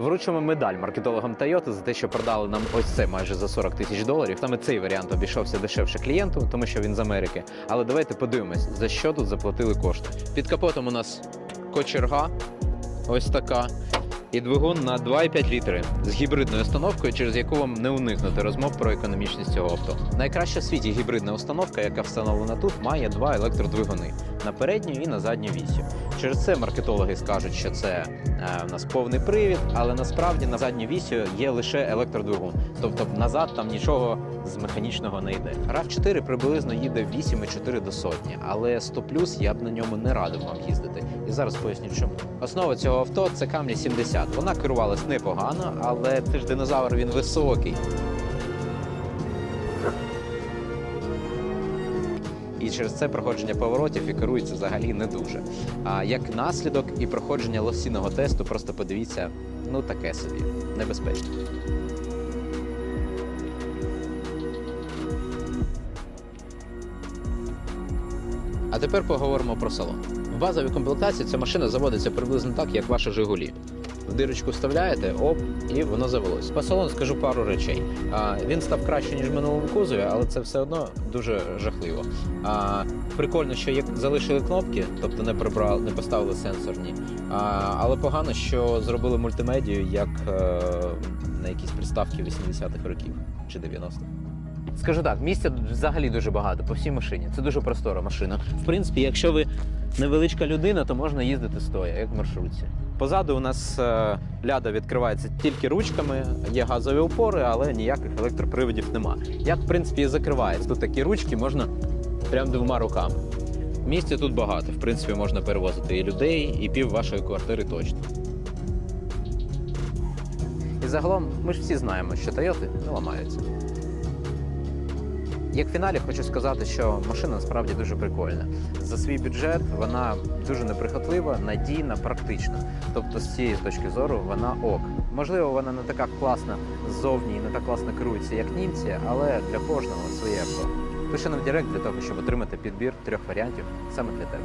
Вручимо медаль маркетологам Toyota за те, що продали нам ось це майже за 40 тисяч доларів. Саме цей варіант обійшовся дешевше клієнту, тому що він з Америки. Але давайте подивимось, за що тут заплатили кошти. Під капотом у нас кочерга, ось така. І двигун на 2,5 літри з гібридною установкою, через яку вам не уникнути розмов про економічність цього авто. Найкраща в світі гібридна установка, яка встановлена тут, має два електродвигуни на передню і на задню вісі. Через це маркетологи скажуть, що це е, у нас повний привід, але насправді на задню вісі є лише електродвигун. Тобто назад там нічого з механічного не йде. rav 4 приблизно їде 8,4 до сотні, але 100 я б на ньому не радив вам їздити. І зараз поясню чому. Основа цього авто це камні 70. Вона керувалась непогано, але це ж динозавр він високий. І через це проходження поворотів і керується взагалі не дуже. А як наслідок і проходження лосіного тесту, просто подивіться, ну таке собі, небезпечно. А тепер поговоримо про салон. Базовій комплектації ця машина заводиться приблизно так, як ваші Жигулі. В дирочку вставляєте, оп, і воно завелось. По салону скажу пару речей. А, він став краще, ніж в минулому кузові, але це все одно дуже жахливо. А, прикольно, що є залишили кнопки, тобто не прибрали, не поставили сенсорні. А, але погано, що зробили мультимедію як е, на якісь приставки 80-х років чи 90-х. Скажу так, місця взагалі дуже багато по всій машині. Це дуже простора машина. В принципі, якщо ви невеличка людина, то можна їздити стоя, як в маршрутці. Позаду у нас е, ляда відкривається тільки ручками, є газові опори, але ніяких електроприводів нема. Як в принципі і закривається. Тут такі ручки можна прям двома руками. Місця тут багато. В принципі, можна перевозити і людей, і пів вашої квартири точно. І загалом ми ж всі знаємо, що Тойоти не ламаються. Як фіналі хочу сказати, що машина насправді дуже прикольна. За свій бюджет вона дуже неприхотлива, надійна, практична. Тобто, з цієї точки зору вона ок. Можливо, вона не така класна ззовні і не так класно керується, як німці, але для кожного своє авто. Пиши нам в Директ для того, щоб отримати підбір трьох варіантів саме для тебе.